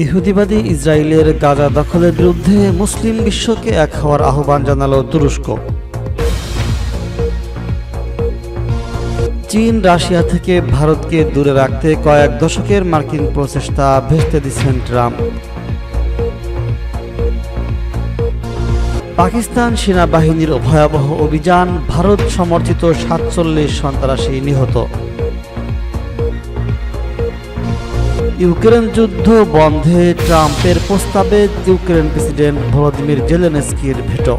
ইহুদিবাদী ইসরায়েলের গাজা দখলের বিরুদ্ধে মুসলিম বিশ্বকে এক হওয়ার আহ্বান জানালো তুরস্ক। চীন, রাশিয়া থেকে ভারতকে দূরে রাখতে কয়েক দশকের মার্কিন প্রচেষ্টা ভেস্তে দিচ্ছেন ট্রাম্প। পাকিস্তান সেনাবাহিনীর ভয়াবহ অভিযান, ভারত সমর্থিত সাতচল্লিশ সন্ত্রাসী নিহত। ইউক্রেন যুদ্ধ বন্ধে ট্রাম্পের প্রস্তাবে ইউক্রেন প্রেসিডেন্ট ভলোদিমির জেলেনস্কির ভেটো।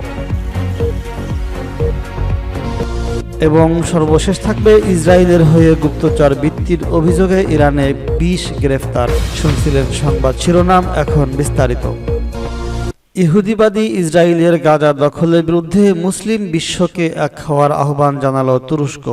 এবং সর্বশেষ থাকবে ইসরায়েলের হয়ে গুপ্তচর বৃত্তির অভিযোগে ইরানে বিশ গ্রেফতার, শুনছিলেন সংবাদ শিরোনাম এখন বিস্তারিত। ইহুদিবাদী ইসরায়েলের গাজা দখলের বিরুদ্ধে মুসলিম বিশ্বকে এক হওয়ার আহ্বান জানালো তুরস্ক।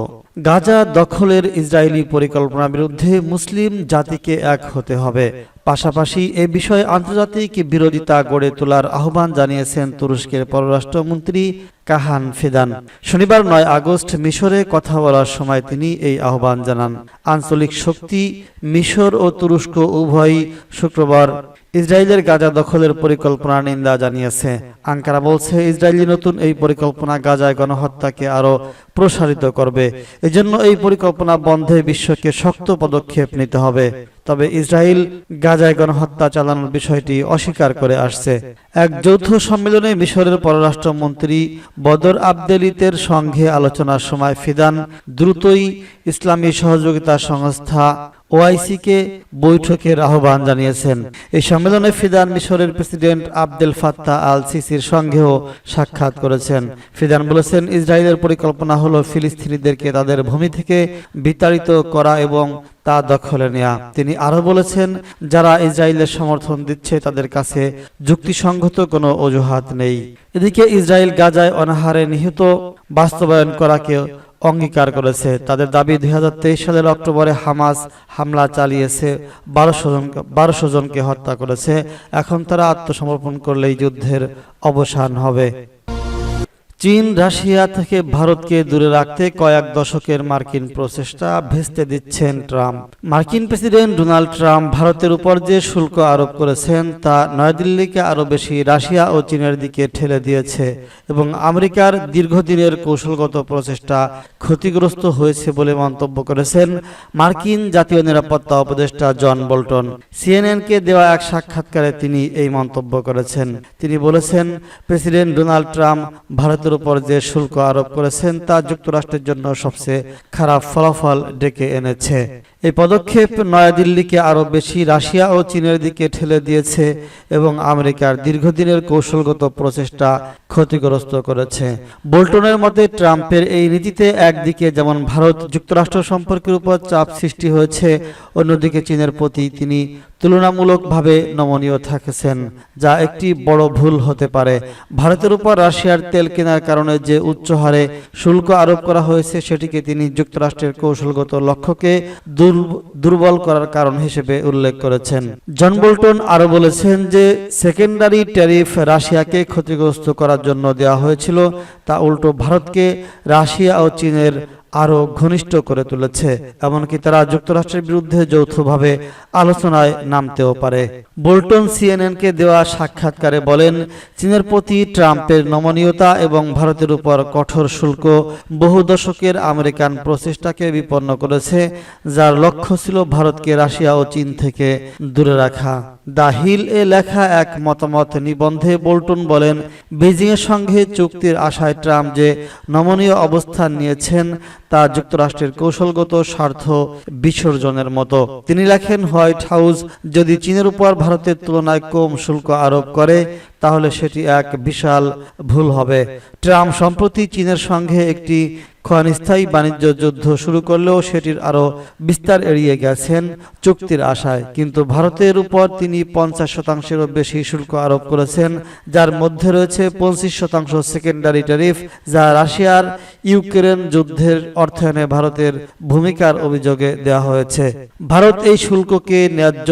গাজা দখলের ইসরায়েলি পরিকল্পনার বিরুদ্ধে মুসলিম জাতিকে এক হতে হবে। পাশাপাশি এ বিষয়ে আন্তর্জাতিক বিরোধিতা গড়ে তোলার আহ্বান জানিয়েছেন তুরস্কের পররাষ্ট্রমন্ত্রী কাহান ফিদান। শনিবার নয় আগস্ট মিশরে কথা বলার সময় তিনি এই আহ্বান জানান। আঞ্চলিক শক্তি মিশর ও তুরস্ক উভয়ই শুক্রবার ইসরায়েলের গাজা দখলের পরিকল্পনার নিন্দা জানিয়েছে। আঙ্কারা বলছে, ইসরায়েলি নতুন এই পরিকল্পনা গাজায় গণহত্যাকে আরও প্রসারিত করবে। এজন্য এই পরিকল্পনা বন্ধে বিশ্বকে শক্ত পদক্ষেপ নিতে হবে। তবে ইসরায়েল গাজায় গণহত্যা চালানোর বিষয়টি অস্বীকার করে আসছে। এক যৌথ সম্মেলনে মিশরের পররাষ্ট্রমন্ত্রী বদর আবদেলিতের সঙ্গে আলোচনার সময় ফিদান দ্রুতই ইসলামী সহযোগিতা সংস্থা ওআইসিকে বৈঠকের আহ্বান জানিয়েছেন। এই সম্মেলনে ফিদান মিশরের প্রেসিডেন্ট আবদেল ফাত্তা আল সিসির সঙ্গেও সাক্ষাৎ করেছেন। ফিদান বলেছেন, ইসরায়েলের পরিকল্পনা হলো ফিলিস্তিনিদেরকে তাদের ভূমি থেকে বিতাড়িত করা এবং তা দখলে নেয়া। তিনি আরও বলেছেন, যারা ইসরায়েলের সমর্থন দিচ্ছে তাদের কাছে যুক্তিসঙ্গত কোনো অজুহাত নেই। এদিকে ইসরায়েল গাজায় অনাহারে নিহত বাস্তবায়ন করাকে অঙ্গীকার করেছে। তাদের দাবি, দুই হাজার তেইশ সালের অক্টোবরে হামাস হামলা চালিয়েছে, বারোশো জন বারোশো জনকে হত্যা করেছে। এখন তারা আত্মসমর্পণ করলেই যুদ্ধের অবসান হবে। চীন, রাশিয়া থেকে ভারতকে দূরে রাখতে কয়েক দশকের মার্কিন প্রচেষ্টা ভেস্তে দিচ্ছেন ট্রাম্প। মার্কিন প্রেসিডেন্ট ডোনাল্ড ট্রাম্প ভারতের উপর যে শুল্ক আরোপ করেছেন, তা নয়াদিল্লিকে আরও বেশি রাশিয়া ও চীনের দিকে ঠেলে দিয়েছে এবং আমেরিকার দীর্ঘদিনের কৌশলগত প্রচেষ্টা ক্ষতিগ্রস্ত হয়েছে বলে মন্তব্য করেছেন মার্কিন জাতীয় নিরাপত্তা উপদেষ্টা জন বোল্টন। সিএনএনকে দেওয়া এক সাক্ষাৎকারে তিনি এই মন্তব্য করেছেন। তিনি বলেছেন, প্রেসিডেন্ট ডোনাল্ড ট্রাম্প ভারতের উপর যে শুল্ক আরোপ করেছেন তা যুক্তরাষ্ট্রের জন্য সবচেয়ে খারাপ ফলাফল ডেকে এনেছে। এই পদক্ষেপ নয়াদিল্লিকে আরও বেশি রাশিয়া ও চীনের দিকে ঠেলে দিয়েছে এবং আমেরিকার দীর্ঘদিনের কৌশলগত প্রচেষ্টা ক্ষতিগ্রস্ত করেছে। বোল্টনের মতে ট্রাম্পের এই নীতিতে একদিকে যেমন ভারত যুক্তরাষ্ট্র সম্পর্কের উপর চাপ সৃষ্টি হয়েছে অন্যদিকে চীনের প্রতি তিনি তুলনামূলকভাবে নমনীয় থাকেছেন যা একটি বড় ভুল হতে পারে। ভারতের উপর রাশিয়ার তেল কেনার কারণে যে উচ্চ হারে শুল্ক আরোপ করা হয়েছে সেটিকে তিনি যুক্তরাষ্ট্রের কৌশলগত লক্ষ্যকে দুর্বল করার কারণ হিসেবে উল্লেখ করেছেন। জন বোল্টন আরও বলেছেন যে, সেকেন্ডারি ট্যারিফ রাশিয়াকে ক্ষতিগ্রস্ত করার জন্য দেওয়া হয়েছিল, তা উল্টো ভারতকে, রাশিয়া ও চীনের আরও ঘনিষ্ঠ করে তুলেছে, এমনকি তারা যুক্তরাষ্ট্রের বিরুদ্ধে যৌথভাবে আলোচনায় নামতেও পারে। বোল্টন সিএনএনকে দেওয়া সাক্ষাৎকারে বলেন, চীনের প্রতি ট্রাম্পের নমনীয়তা এবং ভারতের উপর কঠোর শুল্ক বহু দশকের আমেরিকান প্রচেষ্টাকে বিপন্ন করেছে, যার লক্ষ্য ছিল ভারতকে রাশিয়া ও চীন থেকে দূরে রাখা। দা হিল এ লেখা এক মতামত নিবন্ধে বোল্টন বলেন, বেজিংয়ের সঙ্গে চুক্তির আশায় ট্রাম্প যে নমনীয় অবস্থান নিয়েছেন, তা যুক্তরাষ্ট্রের কৌশলগত স্বার্থ বিসর্জনের মতো। তিনি লেখেন, হোয়াইট হাউস যদি চীনের উপর ভারতের তুলনায় কম শুল্ক আরোপ করে, তাহলে সেটি এক বিশাল ভুল হবে। ট্রাম্প সম্প্রতি চীনের সঙ্গে একটি ক্ষণস্থায়ী বাণিজ্য যুদ্ধ শুরু করলেও সেটির আরও বিস্তার এড়িয়ে গেছেন চুক্তির আশায়। কিন্তু ভারতের উপর তিনি পঞ্চাশ শতাংশেরও বেশি শুল্ক আরোপ করেছেন, যার মধ্যে রয়েছে পঁচিশ শতাংশ সেকেন্ডারি ট্যারিফ, যা রাশিয়ার ইউক্রেন যুদ্ধের অর্থায়নে ভারতের ভূমিকার অভিযোগে দেওয়া হয়েছে। ভারত এই শুল্ককে ন্যায্য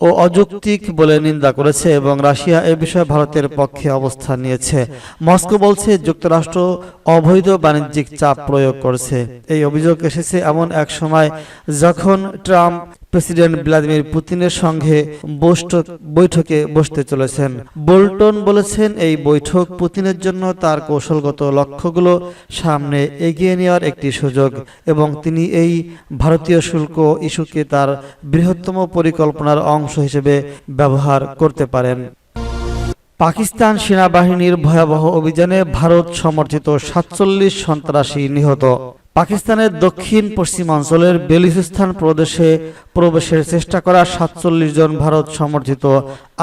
ও অযৌক্তিক বলে নিন্দা করেছে এবং রাশিয়া এ বিষয়ে ভারতের পক্ষে অবস্থান নিয়েছে। মস্কো বলছে যুক্তরাষ্ট্র অবৈধ বাণিজ্যিক চাপ প্রয়োগ করছে। এই অভিযোগ এসেছে এমন এক সময় যখন ট্রাম্প প্রেসিডেন্ট ভ্লাদিমির পুতিনের সঙ্গে বৈঠক- বসতে চলেছেন। বোল্টন বলেছেন এই বৈঠক পুতিনের জন্য তার কৌশলগত লক্ষ্যগুলো সামনে এগিয়ে নেওয়ার একটি সুযোগ এবং তিনি এই ভারতীয় শুল্ক ইস্যুকে তার বৃহত্তম পরিকল্পনার অংশ হিসেবে ব্যবহার করতে পারেন। পাকিস্তান সেনাবাহিনীর ভয়াবহ অভিযানে ভারত সমর্থিত সাতচল্লিশ সন্ত্রাসী নিহত। পাকিস্তানের দক্ষিণ পশ্চিমাঞ্চলের বেলুচিস্তান প্রদেশে প্রবেশের চেষ্টা করা সাতচল্লিশ জন ভারত সমর্থিত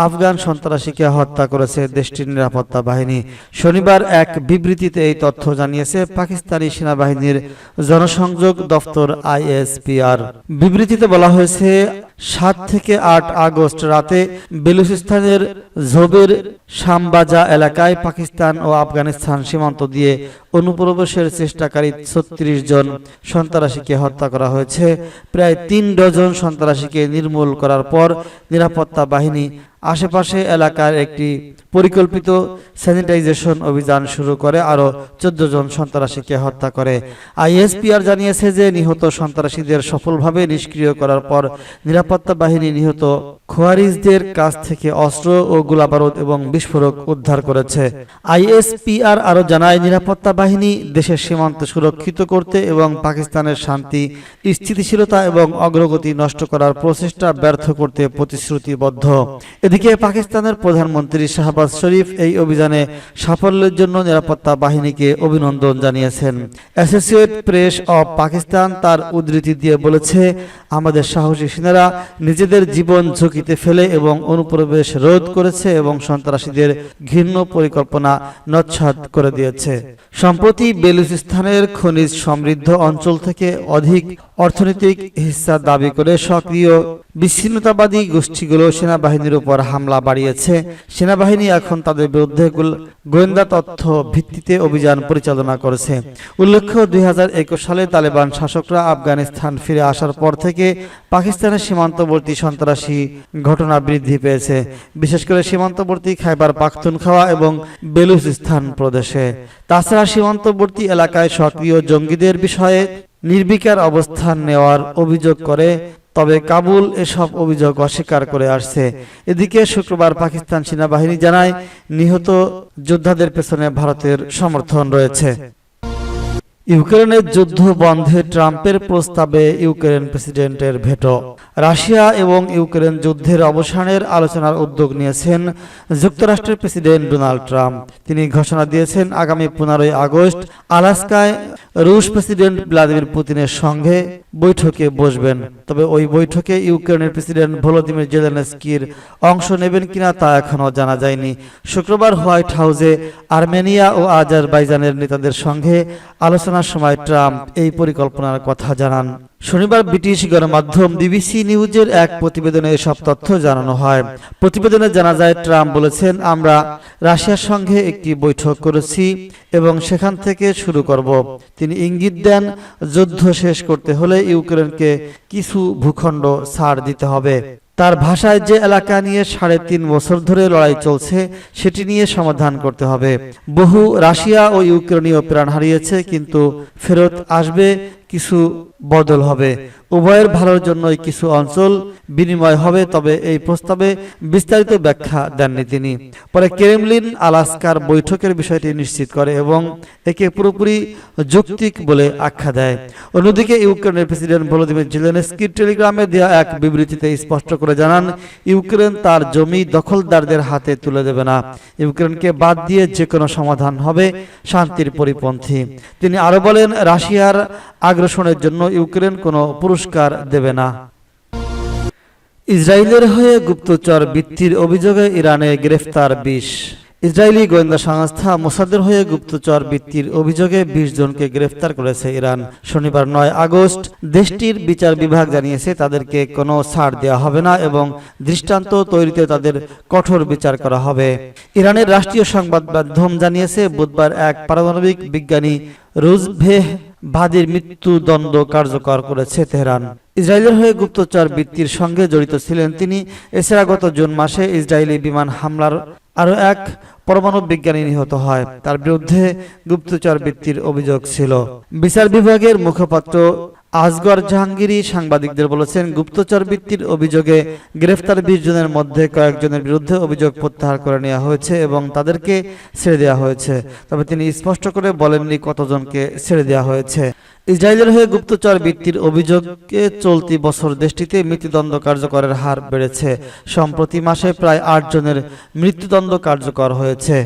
আফগান সন্ত্রাসীকে হত্যা করেছে দেশটির নিরাপত্তা বাহিনী। শনিবার এক বিবৃতিতে এই তথ্য জানিয়েছে পাকিস্তানি সেনাবাহিনীর জনসংযোগ দফতর আইএসপিআর। বিবৃতিতে বলা হয়েছে, সাত থেকে আট আগস্ট রাতে বেলুচিস্তানের ঝোবের শামবাজা এলাকায় পাকিস্তান ও আফগানিস্তান সীমান্ত দিয়ে অনুপ্রবেশের চেষ্টাকারী ছত্রিশ জন সন্ত্রাসীকে হত্যা করা হয়েছে। প্রায় তিন ডজন সন্ত্রাসীকে নির্মূল করার পর নিরাপত্তা বাহিনী আশেপাশে এলাকার একটি পরিকল্পিত স্যানিটাইজেশন অভিযান শুরু করে আরও চোদ্দ জন সন্ত্রাসীকে হত্যা করে। আইএসপিআর জানিয়েছে যে নিহত সন্ত্রাসীদের সফলভাবে নিষ্ক্রিয় করার পর নিরাপত্তা বাহিনী নিহত খোয়ারিজদের কাছ থেকে অস্ত্র ও গোলাবারুদ এবং বিস্ফোরক উদ্ধার করেছে। আইএসপিআর আরও জানায়, নিরাপত্তা বাহিনী দেশের সীমান্ত সুরক্ষিত করতে এবং পাকিস্তানের শান্তি, স্থিতিশীলতা এবং অগ্রগতি নষ্ট করার প্রচেষ্টা ব্যর্থ করতে প্রতিশ্রুতিবদ্ধ। এদিকে পাকিস্তানের প্রধানমন্ত্রী শাহবাজ শরীফ এই অভিযানে সাফল্যের জন্য নিরাপত্তা বাহিনীকে অভিনন্দন জানিয়েছেন। অ্যাসোসিয়েট প্রেস অব পাকিস্তান তার উদ্ধৃতি দিয়ে বলেছে, আমাদের সাহসী সেনারা নিজেদের জীবন ঝুঁকিতে ফেলে এবং অনুপ্রবেশ রোধ করেছে এবং সন্ত্রাসীদের ঘৃণ্য পরিকল্পনা নচ্ছাদ করে দিয়েছে। সম্প্রতি বেলুচিস্তানের খনিজ সমৃদ্ধ অঞ্চল থেকে অধিক অর্থনৈতিক হিস্সা দাবি করে সক্রিয় বিচ্ছিন্নতাবাদী গোষ্ঠীগুলো সেনাবাহিনীর উপর হামলা বাড়িয়েছে। সেনাবাহিনী এখন তাদের বিরুদ্ধে গোয়েন্দা তথ্য ভিত্তিতে অভিযান পরিচালনা করেছে। উল্লেখ্য দুই সালে তালেবান শাসকরা আফগানিস্তান ফিরে আসার পর থেকে পাকিস্তানের সীমান্তবর্তী সন্ত্রাসী ঘটনা বৃদ্ধি পেয়েছে। বিশেষ করে সীমান্তবর্তী খাইবার পাখতুনখাওয়া এবং বেলুচিস্তান প্রদেশে। তাছাড়া সীমান্তবর্তী এলাকায় সক্রিয় জঙ্গিদের বিষয়ে নির্বিকার অবস্থান নেওয়ার অভিযোগ করে তবে কাবুল এসব অভিযোগ অস্বীকার করে আসছে। এদিকে শুক্রবার পাকিস্তান সেনাবাহিনী জানায় নিহত যোদ্ধাদের পেছনে ভারতের সমর্থন রয়েছে। ইউক্রেনের যুদ্ধ বন্ধে ট্রাম্পের প্রস্তাবে ইউক্রেন প্রেসিডেন্টের ভেটো। রাশিয়া এবং ইউক্রেন যুদ্ধের অবসানের আলোচনার উদ্যোগ নিয়েছেন যুক্তরাষ্ট্রের প্রেসিডেন্ট ডোনাল্ড ট্রাম্প। তিনি ঘোষণা দিয়েছেন, আগামী পনেরোই আগস্ট আলাস্কায় রুশ প্রেসিডেন্ট ভ্লাদিমির পুতিনের সঙ্গে বৈঠকে বসবেন। তবে ওই বৈঠকে ইউক্রেনের প্রেসিডেন্ট ভলোদিমির জেলেনস্কির অংশ নেবেন কিনা তা এখনও জানা যায়নি। শুক্রবার হোয়াইট হাউসে আর্মেনিয়া ও আজারবাইজানের নেতাদের সঙ্গে আলোচনার সময় ট্রাম্প এই পরিকল্পনার কথা জানান। শনিবার ব্রিটিশ গণমাধ্যম বিবিসি নিউজের এক প্রতিবেদনে এসব তথ্য জানানো হয়। প্রতিবেদনে জানা যায়, ট্রাম্প বলেছেন, আমরা রাশিয়ার সঙ্গে একটি বৈঠক করেছি এবং সেখান থেকে শুরু করব। তিনি ইঙ্গিত দেন, যুদ্ধ শেষ করতে হলে ইউক্রেনকে কিছু ভূখণ্ড ছাড় দিতে হবে। তার ভাষায় যে এলাকা নিয়ে সাড়ে তিন বছর ধরে লড়াই চলছে, সেটি নিয়ে সমাধান করতে হবে। বহু রাশিয়া ও ইউক্রেনীয় প্রাণ হারিয়েছে, কিন্তু ফেরত আসবে কিছু বদল হবে। উভয়ের ভালোর জন্যই কিছু অঞ্চল বিনিময় হবে, তবে এই প্রস্তাবে বিস্তারিত ব্যাখ্যা দেননি তিনি। পরে ক্রেমলিন আলাস্কার বৈঠকের বিষয়টি নিশ্চিত করে এবং একে পুরোপুরি যৌক্তিক বলে আখ্যা দেয়। অন্যদিকে ইউক্রেনের প্রেসিডেন্ট ভলোদিমির জেলেনস্কির টেলিগ্রামে দেওয়া এক বিবৃতিতে স্পষ্ট করে জানান, ইউক্রেন তার জমি দখলদারদের হাতে তুলে দেবে না। ইউক্রেনকে বাদ দিয়ে যে কোনো সমাধান হবে শান্তির পরিপন্থী। তিনি আরও বলেন, রাশিয়ার আগ্রাসনের জন্য ইউক্রেন কোনো পুরস্কার দেবে না। ইসরায়েলের হয়ে গুপ্তচর বৃত্তির অভিযোগে ইরানে গ্রেফতার বিশ। ইসরায়েলি গোয়েন্দা সংস্থা মোসাদের হয়ে গুপ্তচর বৃত্তির অভিযোগে বিশ জনকে গ্রেফতার করেছে ইরান। শনিবার নয় আগস্ট দেশটির বিচার বিভাগ জানিয়েছে, তাদেরকে কোনো ছাড় দেওয়া হবে না এবং দৃষ্টান্ত তৈরিতে তাদের কঠোর বিচার করা হবে। ইরানের রাষ্ট্রীয় সংবাদ মাধ্যম জানিয়েছে, বুধবার এক পারমাণবিক বিজ্ঞানী রুজভেহ ভাদির মৃত্যুদণ্ড কার্যকর করেছে তেহরান। ইসরায়েলের হয়ে গুপ্তচর বৃত্তির সঙ্গে জড়িত ছিলেন তিনি। এছাড়া গত জুন মাসে ইসরায়েলি বিমান হামলার আরও এক পরমাণু বিজ্ঞানী নিহত হয়। তার বিরুদ্ধে গুপ্তচর বৃত্তির অভিযোগ ছিল। বিচার বিভাগের মুখপাত্র আসগর জাহাঙ্গীরি সাংবাদিকদের বলেছেন, গুপ্তচর বৃত্তির অভিযোগে গ্রেফতার বিশ জনের মধ্যে কয়েকজনের বিরুদ্ধে অভিযোগ প্রত্যাহার করে নেওয়া হয়েছে এবং তাদেরকে ছেড়ে দেওয়া হয়েছে। তবে তিনি স্পষ্ট করে বলেননি কতজনকে ছেড়ে দেওয়া হয়েছে। ইসরায়েলের হয়ে গুপ্তচর বৃত্তির অভিযোগে চলতি বছর দেশটিতে মৃত্যুদণ্ড কার্যকরের হার বেড়েছে। সম্প্রতি মাসে প্রায় আট জনের মৃত্যুদণ্ড কার্যকর হয়েছে।